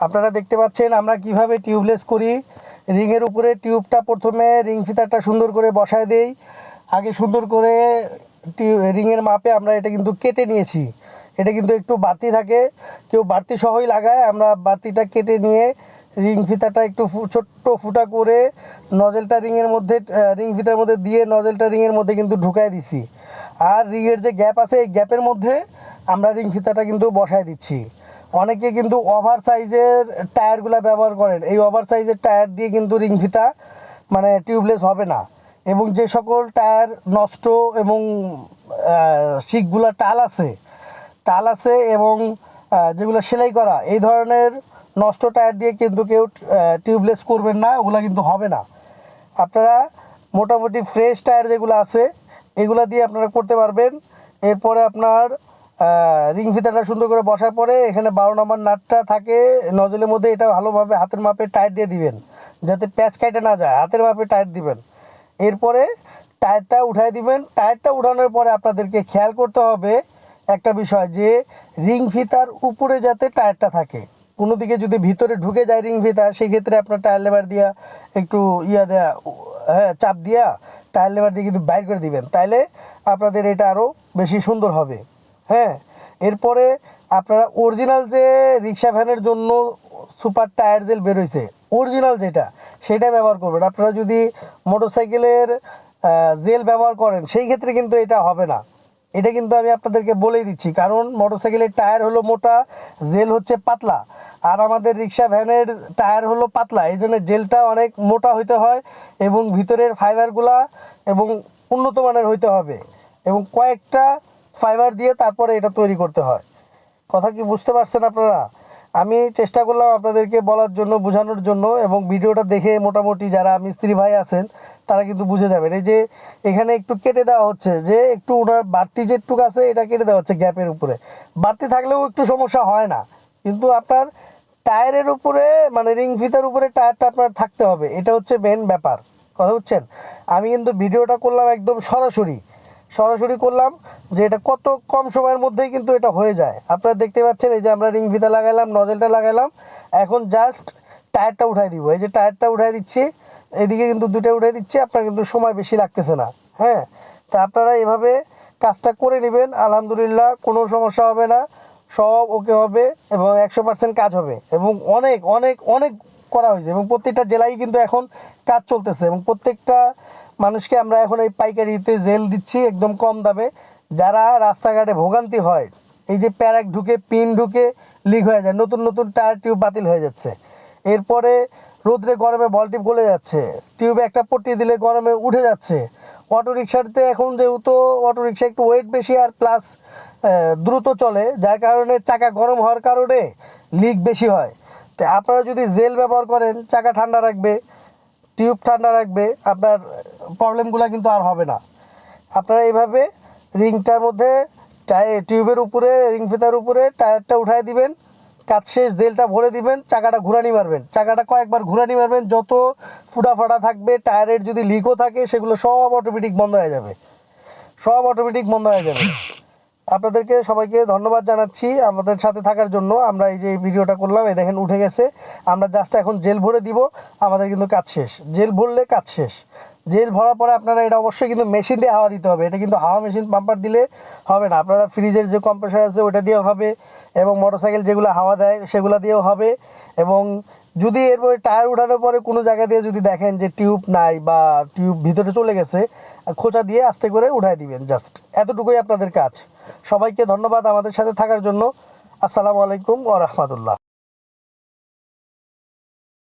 আপনারা দেখতে পাচ্ছেন, আমরা কীভাবে টিউবলেস করি। রিংয়ের উপরে টিউবটা প্রথমে রিং ফিতারটা সুন্দর করে বসায় দেই। আগে সুন্দর করে রিংয়ের মাপে আমরা এটা কিন্তু কেটে নিয়েছি। এটা কিন্তু একটু বাড়তি থাকে। কেউ বাড়তি সহই লাগায়, আমরা বাড়তিটা কেটে নিয়ে রিং ফিতাটা একটু ছোট্ট ফুটা করে নজেলটা রিংয়ের মধ্যে রিং ফিতার মধ্যে দিয়ে নজেলটা রিংয়ের মধ্যে কিন্তু ঢুকায় দিছি। আর রিংয়ের যে গ্যাপ আছে, এই গ্যাপের মধ্যে আমরা রিং ফিতাটা কিন্তু বসায় দিচ্ছি। অনেকে কিন্তু ওভার সাইজের টায়ারগুলো ব্যবহার করেন। এই ওভার সাইজের টায়ার দিয়ে কিন্তু রিং ফিতা মানে টিউবলেস হবে না। এবং যে সকল টায়ার নষ্ট এবং শিকগুলো টাল আছে টাল আছে এবং যেগুলো সেলাই করা, এই ধরনের নষ্ট টায়ার দিয়ে কিন্তু কেউ টিউবলেস করবেন না, ওগুলো কিন্তু হবে না। আপনারা মোটামুটি ফ্রেশ টায়ার যেগুলো আছে, এগুলো দিয়ে আপনারা করতে পারবেন। এরপরে আপনার রিং ফিতাটা সুন্দর করে বসার পরে এখানে বারো নম্বর নাটটা থাকে। নজলের মধ্যে এটা ভালোভাবে হাতের মাপে টাইট দিয়ে দিবেন, যাতে প্যাচ কাটে না যায়। হাতের মাপে টাইট দিবেন। এরপরে টায়ারটা উঠাই দিবেন। টায়ারটা উঠানোর পরে আপনাদেরকে খেয়াল করতে হবে একটা বিষয় যে রিং ফিতার উপরে যাতে টায়ারটা থাকে। কোনো দিকে যদি ভিতরে ঢুকে যায় রিং ফিতা সেই ক্ষেত্রে আপনার টায়ার লেবার দিয়া একটু ইয়া দেয়া হ্যাঁ চাপ দিয়া টায়ার লেবার দিয়ে কিন্তু বাইর করে দিবেন। তাইলে আপনাদের এটা আরও বেশি সুন্দর হবে। হ্যাঁ এরপরে আপনারা অরিজিনাল যে রিক্সা ভ্যানের জন্য সুপার টায়ার জেল বেরোইছে অরিজিনাল যেটা, সেটা ব্যবহার করবেন। আপনারা যদি মোটরসাইকেলের জেল ব্যবহার করেন, সেই ক্ষেত্রে কিন্তু এটা হবে না। এটা কিন্তু আমি আপনাদেরকে বলেই দিচ্ছি, কারণ মোটরসাইকেলের টায়ার হলো মোটা জেল হচ্ছে পাতলা। আর আমাদের রিক্সা ভ্যানের টায়ার হলো পাতলা এই জন্য জেলটা অনেক মোটা হইতে হয় এবং ভিতরের ফাইবারগুলা এবং উন্নত মানের হইতে হবে। এবং কয়েকটা ফাইবার দিয়ে তারপরে এটা তৈরি করতে হয়। কথা কি বুঝতে পারছেন আপনারা? আমি চেষ্টা করলাম আপনাদেরকে বলার জন্য, বোঝানোর জন্য এবং ভিডিওটা দেখে মোটামুটি যারা মিস্ত্রি ভাই আছেন, তারা কিন্তু বুঝে যাবেন। এই যে এখানে একটু কেটে দেওয়া হচ্ছে যে একটু ওনার বাড়তি যেটুক আছে, এটা কেটে দেওয়া হচ্ছে গ্যাপের উপরে। বাড়তি থাকলেও একটু সমস্যা হয় না। কিন্তু আপনার টায়ারের উপরে মানে রিং ফিতার উপরে টায়ারটা আপনার থাকতে হবে। এটা হচ্ছে মেন ব্যাপার। কথা বুঝছেন? আমি কিন্তু ভিডিওটা করলাম একদম সরাসরি। সরাসরি করলাম যে এটা কত কম সময়ের মধ্যেই কিন্তু এটা হয়ে যায়। আপনারা দেখতে পাচ্ছেন, এই যে আমরা রিং ফিতা লাগাইলাম নজেলটা লাগাইলাম। এখন জাস্ট টায়ারটা উঠাই দিব। এই যে টায়ারটা উঠাই দিচ্ছি, এদিকে কিন্তু দুটো উঠাই দিচ্ছি, আপনার কিন্তু সময় বেশি লাগতেছে না। হ্যাঁ তা আপনারা এভাবে কাজটা করে নেবেন, আলহামদুলিল্লাহ, কোনো সমস্যা হবে না। সব ওকে হবে এবং একশো পার্সেন্ট কাজ হবে। এবং অনেক অনেক অনেক করা হয়েছে এবং প্রত্যেকটা জেলায় কিন্তু এখন কাজ চলতেছে এবং প্রত্যেকটা মানুষকে আমরা এখন এই পাইকারিতে জেল দিচ্ছি একদম কম দামে। যারা রাস্তাঘাটে ভোগান্তি হয়, এই যে প্যারাক ঢুকে, পিন ঢুকে লিক হয়ে যায়, নতুন নতুন টায়ার টিউব বাতিল হয়ে যাচ্ছে। এরপরে রোদ্রে গরমে বলটিপ গলে যাচ্ছে টিউবে একটা পট্টি দিলে গরমে উঠে যাচ্ছে। অটো রিক্সাতে এখন যেহেতু অটো রিক্সা একটু ওয়েট বেশি আর প্লাস দ্রুত চলে, যার কারণে চাকা গরম হওয়ার কারণে লিক বেশি হয়। তো আপনারা যদি জেল ব্যবহার করেন, চাকা ঠান্ডা রাখবে টিউব ঠান্ডা রাখবে, আপনার প্রবলেমগুলো কিন্তু আর হবে না। আপনারা এইভাবে রিংটার মধ্যে টিউবের উপরে, রিং ফিতার উপরে টায়ারটা উঠায় দিবেন, কাজ শেষ, জেলটা ভরে দিবেন, চাকাটা ঘুরানি মারবেন। চাকাটা কয়েকবার ঘুরানি মারবেন, যত ফুটা ফাটা থাকবে, টায়ারের যদি লিকও থাকে, সেগুলো সব অটোমেটিক বন্ধ হয়ে যাবে। সব অটোমেটিক বন্ধ হয়ে যাবে। আপনাদেরকে সবাইকে ধন্যবাদ জানাচ্ছি আমাদের সাথে থাকার জন্য। আমরা এই যে ভিডিওটা করলাম, এই দেখেন উঠে গেছে। আমরা জাস্ট এখন জেল ভরে দিব। আমাদের কিন্তু কাজ শেষ। জেল ভরলে কাজ শেষ। জেল ভরার পরে আপনারা এটা অবশ্যই কিন্তু মেশিন দিয়ে হাওয়া দিতে হবে। এটা কিন্তু হাওয়া মেশিন পাম্পার দিলে হবে না। আপনারা ফ্রিজের যে কম্প্রেসার আছে ওটা দিয়েও হবে এবং মোটরসাইকেল যেগুলো হাওয়া দেয় সেগুলো দিয়েও হবে এবং যদি এরপরে টায়ার উঠানোর পরে কোনো জায়গা দিয়ে যদি দেখেন যে টিউব নাই বা টিউব ভিতরে চলে গেছে, খোঁচা দিয়ে আস্তে করে উঠাই দিবেন জাস্ট এতটুকুই আপনাদের কাজ। সবাইকে ধন্যবাদ আমাদের সাথে থাকার জন্য। আসসালামু আলাইকুম ও রহমতুল্লাহ।